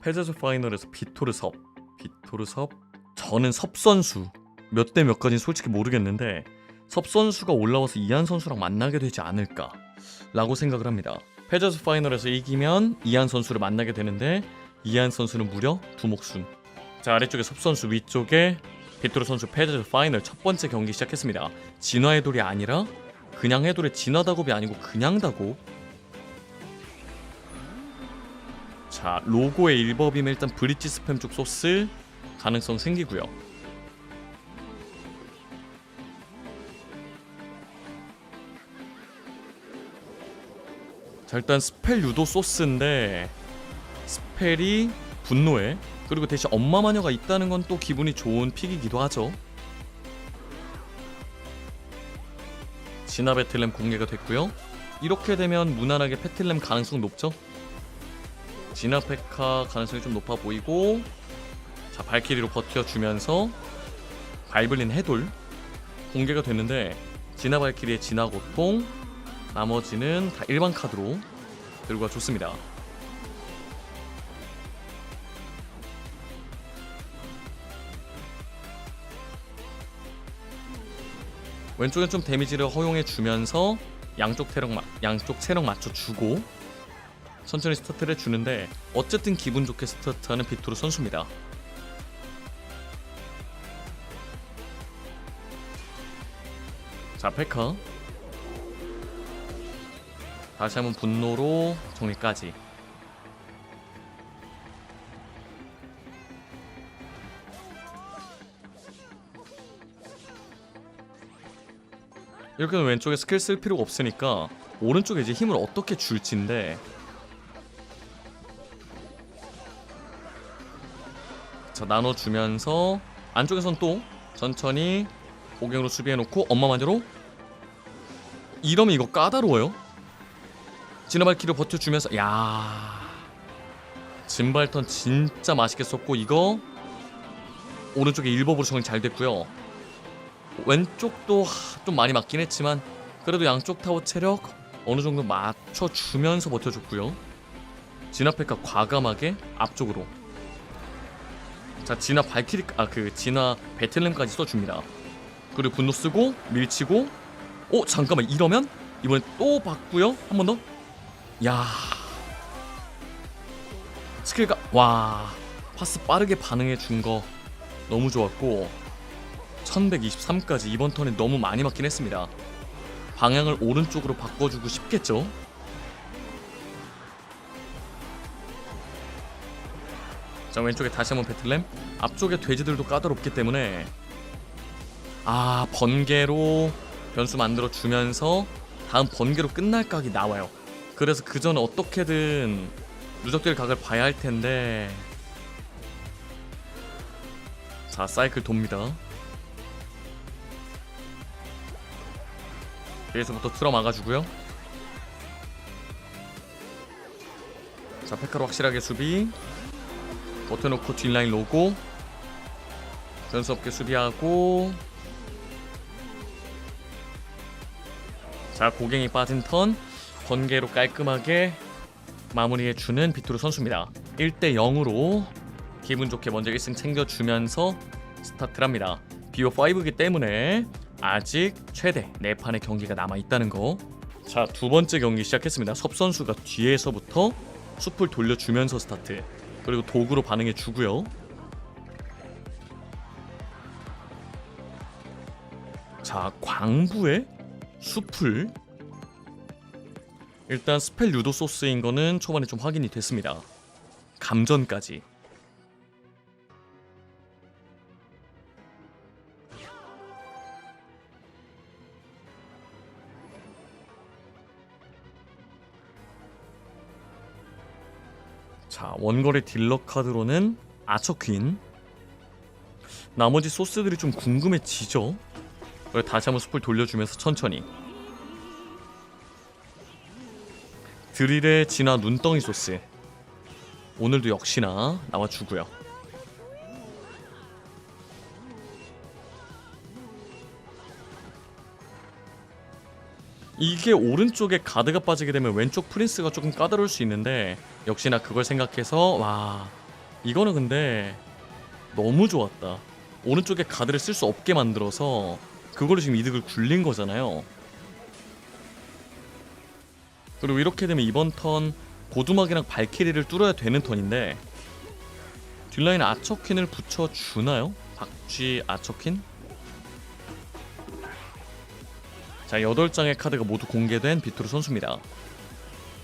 패자조 파이널에서 비토르 섭 비토르 섭? 저는 섭 선수. 몇 대 몇까지는 솔직히 모르겠는데 섭 선수가 올라와서 이한 선수랑 만나게 되지 않을까? 라고 생각을 합니다. 패자조 파이널에서 이기면 이한 선수를 만나게 되는데 이한 선수는 무려 두 목숨. 자 아래쪽에 섭 선수 위쪽에 비토르 선수 패자조 파이널 첫 번째 경기 시작했습니다. 진화 해돌이 아니라 그냥 해돌의 진화 다곱이 아니고 그냥 다곱 자 로고의 일법이면 일단 브릿지 스팸 쪽 소스 가능성 생기고요. 자 일단 스펠 유도 소스인데 스펠이 분노에 그리고 대신 엄마 마녀가 있다는 건 또 기분이 좋은 픽이기도 하죠. 진화 배틀램 공개가 됐고요. 이렇게 되면 무난하게 패틀램 가능성 높죠 진화 페카 가능성이 좀 높아 보이고 자 발키리로 버텨주면서 발블린 해돌 공개가 됐는데 진화 발키리의 진화 고통 나머지는 다 일반 카드로 들고 와 좋습니다. 왼쪽엔 좀 데미지를 허용해 주면서 양쪽 체력 마, 양쪽 체력 맞춰 주고 천천히 스타트를 주는데 어쨌든 기분 좋게 스타트하는 비토르 선수입니다. 자 페카 다시 한번 분노로 정리까지 이렇게 왼쪽에 스킬 쓸 필요가 없으니까 오른쪽에 이제 힘을 어떻게 줄지인데 자 나눠주면서 안쪽에선 또 천천히 고경으로 수비해놓고 엄마 마녀로. 이러면 이거 까다로워요. 지나발 키로 버텨주면서 야 진발턴 진짜 맛있게 썼고 이거 오른쪽에 일법으로 정리 잘 됐고요. 왼쪽도 하, 좀 많이 맞긴 했지만 그래도 양쪽 타워 체력 어느 정도 맞춰주면서 버텨줬고요. 진화페카 과감하게 앞쪽으로 자 진화 발키리 아 그 진화 배틀램까지 써줍니다. 그리고 분노 쓰고 밀치고 어 잠깐만 이러면 이번에 또 바꾸요? 한 번 더? 야. 스킬가 와. 파스 빠르게 반응해 준 거 너무 좋았고 1123까지 이번 턴에 너무 많이 맞긴 했습니다. 방향을 오른쪽으로 바꿔주고 싶겠죠 자 왼쪽에 다시 한번 배틀램. 앞쪽에 돼지들도 까다롭기 때문에. 아 번개로 변수 만들어 주면서 다음 번개로 끝날 각이 나와요. 그래서 그 전에 어떻게든 누적될 각을 봐야 할 텐데. 자 사이클 돕니다. 여기서부터 틀어 막아주고요. 자 페카로 확실하게 수비 버텨놓고 뒷라인 로고 변수 없게 수비하고 자 고갱이 빠진 턴 번개로 깔끔하게 마무리해주는 비투르 선수입니다 1대 0으로 기분 좋게 먼저 1승 챙겨주면서 스타트를 합니다 BO5이기 때문에 아직 최대 4판의 경기가 남아있다는 거. 자, 두 번째 경기 시작했습니다. 섭 선수가 뒤에서부터 숲을 돌려주면서 스타트. 그리고 도구로 반응해 주고요. 자, 광부의 숲을 일단 스펠 유도 소스인 거는 초반에 좀 확인이 됐습니다. 감전까지. 자 원거리 딜러 카드로는 아처 퀸. 나머지 소스들이 좀 궁금해지죠? 다시 한번 숲을 돌려주면서 천천히. 드릴의 진화 눈덩이 소스. 오늘도 역시나 나와주고요 이게 오른쪽에 가드가 빠지게 되면 왼쪽 프린스가 조금 까다로울 수 있는데 역시나 그걸 생각해서 와 이거는 근데 너무 좋았다. 오른쪽에 가드를 쓸 수 없게 만들어서 그걸로 지금 이득을 굴린 거잖아요. 그리고 이렇게 되면 이번 턴 고두막이랑 발키리를 뚫어야 되는 턴인데 뒷라인에 아처퀸을 붙여주나요? 박쥐 아처퀸? 자 8장의 카드가 모두 공개된 비토르 선수입니다.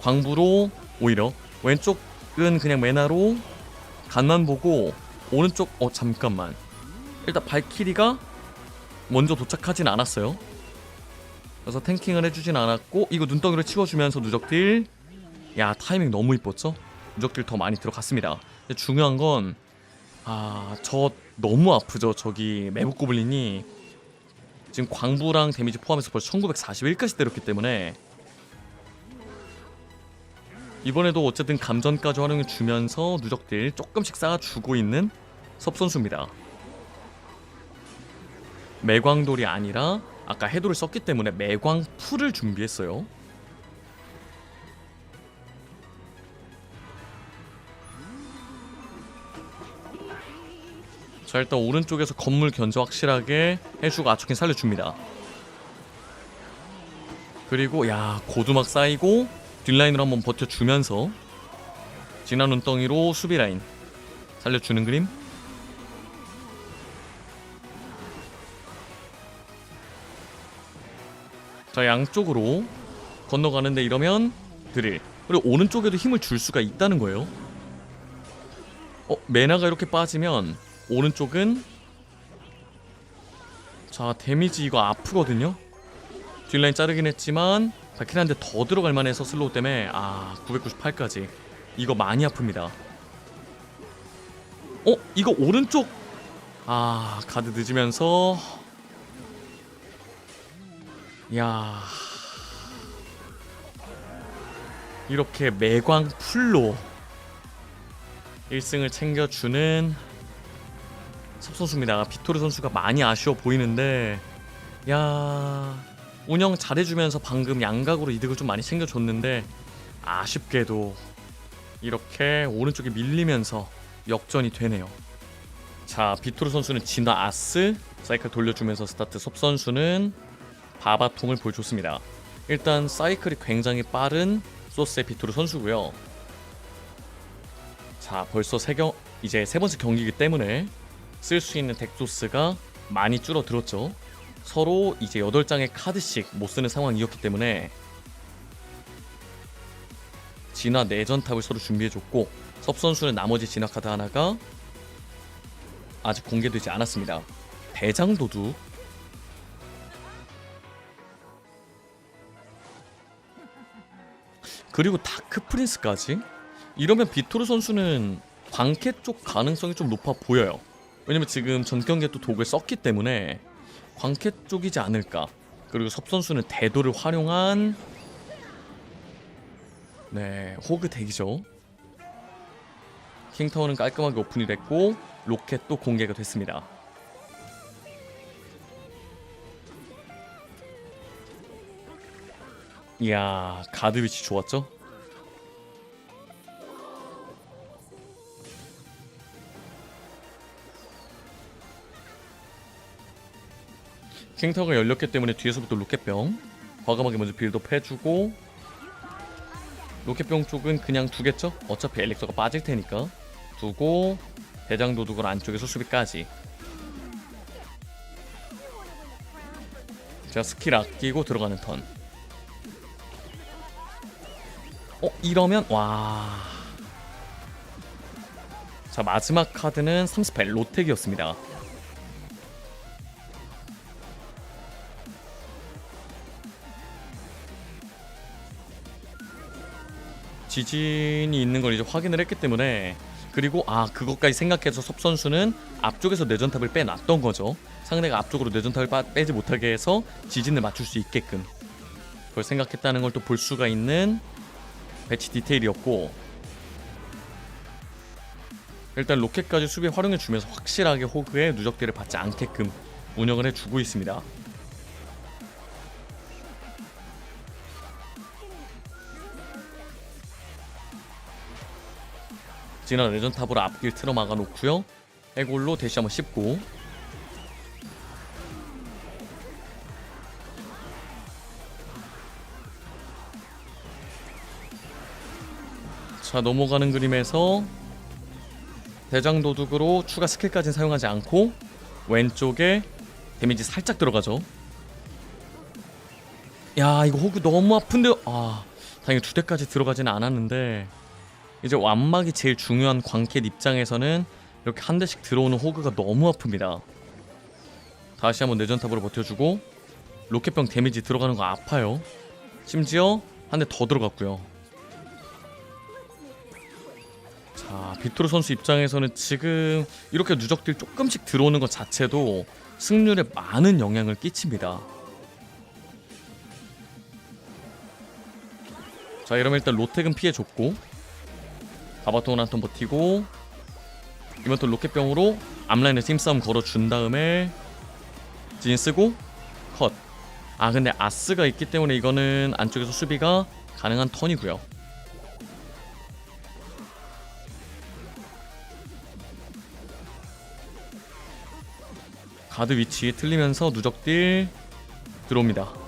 광부로 오히려 왼쪽은 그냥 메나로 간만 보고 오른쪽 어 잠깐만 일단 발키리가 먼저 도착하진 않았어요. 그래서 탱킹을 해주진 않았고 이거 눈덩이로 치워주면서 누적딜 야 타이밍 너무 이뻤죠? 누적딜 더 많이 들어갔습니다. 중요한 건 아 저 너무 아프죠 저기 매복 고블린이 지금 광부랑 데미지 포함해서 벌써 1941까지 때렸기 때문에 이번에도 어쨌든 감전까지 활용해 주면서 누적딜 조금씩 쌓아주고 있는 섭 선수입니다. 매광돌이 아니라 아까 해도를 썼기 때문에 매광 풀을 준비했어요. 자 일단 오른쪽에서 건물 견제 확실하게 해주고 아초킨 살려줍니다. 그리고 야 고두막 쌓이고 뒷라인으로 한번 버텨주면서 진한 눈덩이로 수비 라인 살려주는 그림. 자 양쪽으로 건너가는데 이러면 드릴 그리고 오른쪽에도 힘을 줄 수가 있다는 거예요. 어 메나가 이렇게 빠지면 오른쪽은 자 데미지 이거 아프거든요. 뒷라인 자르긴 했지만 바퀴 한대 더 들어갈 만해서 슬로우 때문에 아 998까지 이거 많이 아픕니다. 어 이거 오른쪽 아 가드 늦으면서 야 이렇게 매광 풀로 1승을 챙겨주는 섭 선수입니다. 비토르 선수가 많이 아쉬워 보이는데 야 운영 잘해주면서 방금 양각으로 이득을 좀 많이 챙겨줬는데 아쉽게도 이렇게 오른쪽에 밀리면서 역전이 되네요. 자 비토르 선수는 진화 아스 사이클 돌려주면서 스타트 섭 선수는 바바통을 보여줬습니다. 일단 사이클이 굉장히 빠른 소스의 비토르 선수고요. 자 벌써 세 경 이제 세 번째 경기이기 때문에 쓸 수 있는 덱 소스가 많이 줄어들었죠. 서로 이제 8장의 카드씩 못 쓰는 상황이었기 때문에 진화 내전 탑을 서로 준비해줬고 섭 선수는 나머지 진화 카드 하나가 아직 공개되지 않았습니다. 대장 도둑 그리고 다크 프린스까지 이러면 비토르 선수는 광캐 쪽 가능성이 좀 높아 보여요. 왜냐면 지금 전 경기에 또 독을 썼기 때문에 광캐 쪽이지 않을까. 그리고 섭 선수는 대도를 활용한 네 호그 덱이죠. 킹타워는 깔끔하게 오픈이 됐고 로켓도 공개가 됐습니다. 이야 가드 위치 좋았죠? 킹타워가 열렸기 때문에 뒤에서부터 로켓병 과감하게 먼저 빌드업 해주고 로켓병 쪽은 그냥 두겠죠? 어차피 엘릭서가 빠질 테니까 두고 대장 도둑을 안쪽에서 수비까지 자 스킬 아끼고 들어가는 턴 어? 이러면 와... 자 마지막 카드는 30펠 로텍이었습니다 지진이 있는 걸 이제 확인을 했기 때문에 그리고 아 그것까지 생각해서 섭 선수는 앞쪽에서 내전탑을 빼놨던 거죠. 상대가 앞쪽으로 내전탑을 빠, 빼지 못하게 해서 지진을 맞출 수 있게끔 그걸 생각했다는 걸 또 볼 수가 있는 배치 디테일이었고 일단 로켓까지 수비에 활용해 주면서 확실하게 호그의 누적들을 받지 않게끔 운영을 해주고 있습니다. 진화 레전탑으로 앞길 틀어 막아 놓고요. 해골로 대시 한번 씹고 자 넘어가는 그림에서 대장 도둑으로 추가 스킬까지는 사용하지 않고 왼쪽에 데미지 살짝 들어가죠. 야 이거 호구 너무 아픈데요. 아 다행히 두 대까지 들어가지는 않았는데 이제 완막이 제일 중요한 광캣 입장에서는 이렇게 한 대씩 들어오는 호그가 너무 아픕니다. 다시 한번 내전탑으로 버텨주고 로켓병 데미지 들어가는 거 아파요. 심지어 한 대 더 들어갔고요. 자 비토르 선수 입장에서는 지금 이렇게 누적들 조금씩 들어오는 것 자체도 승률에 많은 영향을 끼칩니다. 자 이러면 일단 로텍은 피해줬고 바바톤 한턴 버티고 이번 턴 로켓병으로 앞라인에 팀싸움 걸어준 다음에 진 쓰고 컷. 아 근데 아스가 있기 때문에 이거는 안쪽에서 수비가 가능한 턴이고요. 가드 위치 틀리면서 누적딜 들어옵니다.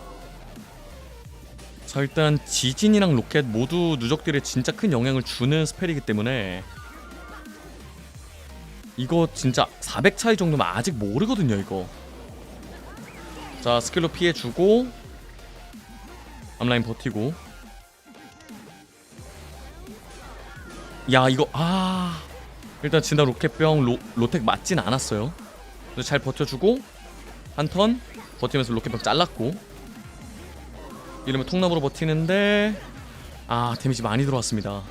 자 일단 지진이랑 로켓 모두 누적딜에 진짜 큰 영향을 주는 스펠이기 때문에 이거 진짜 400 차이 정도면 아직 모르거든요 이거. 자 스킬로 피해주고 앞라인 버티고. 야 이거 아. 일단 진다 로켓병 로, 로텍 맞진 않았어요. 잘 버텨주고 한 턴 버티면서 로켓병 잘랐고 이러면 통나무로 버티는데 아 데미지 많이 들어왔습니다.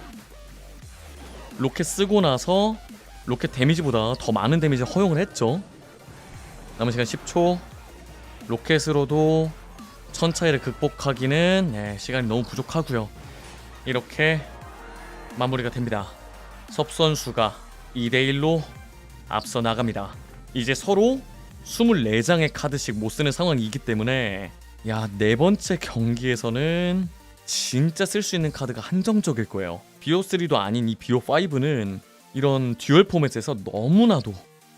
로켓 쓰고 나서 로켓 데미지보다 더 많은 데미지 허용을 했죠. 남은 시간 10초. 로켓으로도 천 차이를 극복하기는 네, 시간이 너무 부족하고요. 이렇게 마무리가 됩니다. 섭 선수가 2대1로 앞서 나갑니다. 이제 서로 24장의 카드씩 못 쓰는 상황이기 때문에 야, 네 번째 경기에서는 진짜 쓸 수 있는 카드가 한정적일 거예요. BO3도 아닌 이 BO5는 이런 듀얼 포맷에서 너무나도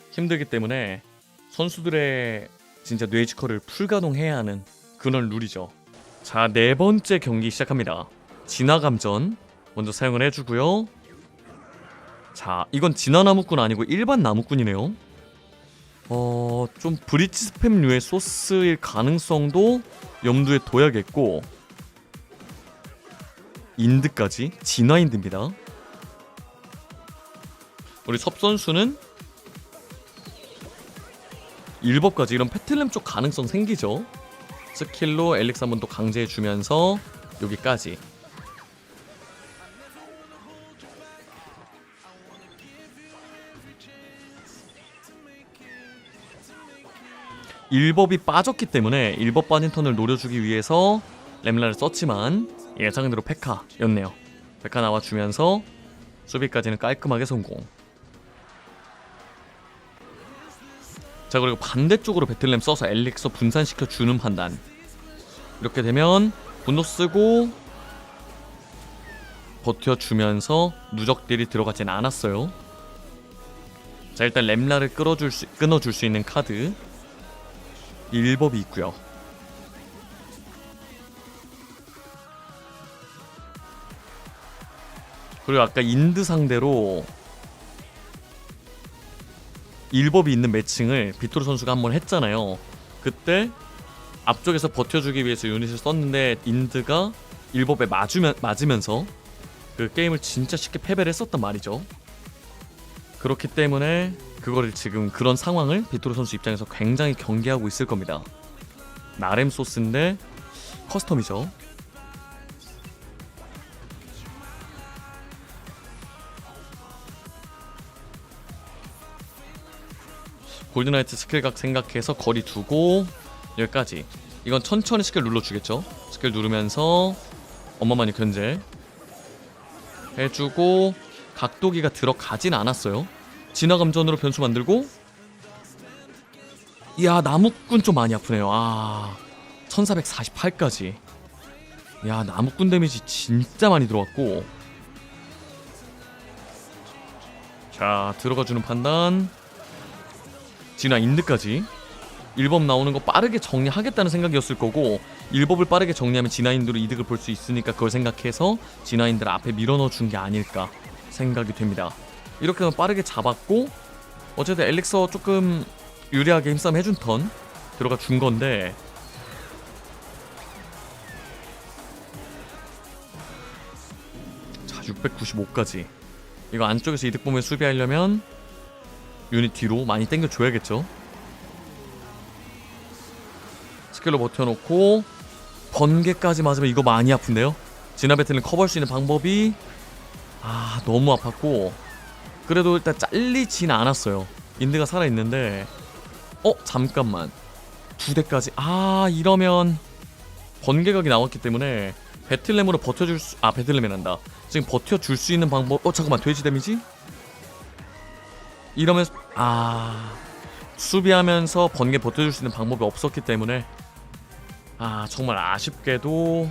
힘들기 때문에 선수들의 진짜 뇌지컬을 풀가동해야 하는 그런 룰이죠. 자, 네 번째 경기 시작합니다. 진화감전 먼저 사용을 해주고요. 자, 이건 진화 나무꾼 아니고 일반 나무꾼이네요. 어, 좀 브리치 스팸류의 소스일 가능성도 염두에 둬야겠고 인드까지 진화 인드입니다. 우리 섭 선수는 1법까지 이런 패틀렘 쪽 가능성 생기죠. 스킬로 엘릭스 한번 또 강제해 주면서 여기까지. 일법이 빠졌기 때문에 일법 빠진 턴을 노려주기 위해서 렘라를 썼지만 예상대로 페카였네요. 페카 나와주면서 수비까지는 깔끔하게 성공. 자 그리고 반대쪽으로 배틀램 써서 엘릭서 분산시켜 주는 판단. 이렇게 되면 분노 쓰고 버텨주면서 누적딜이 들어가진 않았어요. 자 일단 렘라를 끌어줄 수, 끊어줄 수 있는 카드 1법이 있고요. 그리고 아까 인드 상대로 1법이 있는 매칭을 비토르 선수가 한 번 했잖아요. 그때 앞쪽에서 버텨주기 위해서 유닛을 썼는데 인드가 1법에 맞으면, 맞으면서 그 게임을 진짜 쉽게 패배를 했었단 말이죠. 그렇기 때문에 그거를 지금 그런 상황을 비토르 선수 입장에서 굉장히 경계하고 있을 겁니다. 나렘 소스인데 커스텀이죠. 골드나이트 스킬각 생각해서 거리 두고 여기까지 이건 천천히 스킬 눌러주겠죠 스킬 누르면서 엄마만이 견제 해주고 각도기가 들어가진 않았어요 진화감전으로 변수 만들고 이야 나무꾼 좀 많이 아프네요. 아 1448까지. 야 나무꾼 데미지 진짜 많이 들어왔고. 자 들어가주는 판단. 진화 인드까지. 1법 나오는 거 빠르게 정리하겠다는 생각이었을 거고 1법을 빠르게 정리하면 진화 인드로 이득을 볼 수 있으니까 그걸 생각해서 진화 인드를 앞에 밀어넣어 준 게 아닐까 생각이 됩니다 이렇게 빠르게 잡았고 어쨌든 엘릭서 조금 유리하게 힘싸움 해준 턴 들어가 준 건데. 자 695까지. 이거 안쪽에서 이득 보면 수비하려면 유닛 뒤로 많이 당겨줘야겠죠? 스킬로 버텨놓고 번개까지 맞으면 이거 많이 아픈데요? 진화 배틀은 커버할 수 있는 방법이 아 너무 아팠고 그래도 일단 잘리진 않았어요. 인드가 살아있는데 어 잠깐만. 두 대까지. 아 이러면 번개각이 나왔기 때문에 배틀램으로 버텨줄 수 아 배틀램이란다. 지금 버텨줄 수 있는 방법 어 잠깐만. 돼지 데미지? 이러면 아 수비하면서 번개 버텨줄 수 있는 방법이 없었기 때문에 아 정말 아쉽게도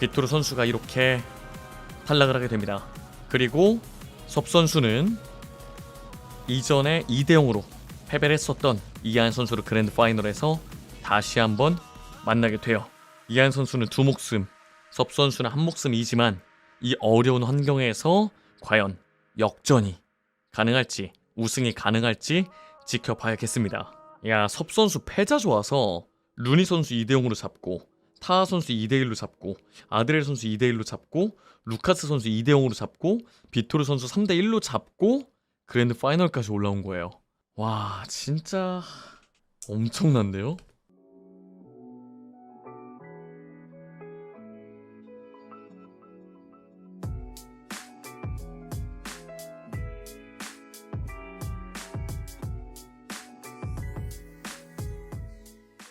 비토르 선수가 이렇게 탈락을 하게 됩니다. 그리고 섭 선수는 이전에 2대 0으로 패배를 했었던 이하연 선수를 그랜드 파이널에서 다시 한번 만나게 돼요. 이하연 선수는 두 목숨, 섭 선수는 한 목숨이지만 이 어려운 환경에서 과연 역전이 가능할지 우승이 가능할지 지켜봐야겠습니다. 야, 섭 선수 패자 좋아서 루니 선수 2대 0으로 잡고 타하 선수 2대 1로 잡고 아드렐 선수 2대 1로 잡고 루카스 선수 2대 0으로 잡고 비토르 선수 3대 1로 잡고 그랜드 파이널까지 올라온 거예요. 와, 진짜 엄청난데요?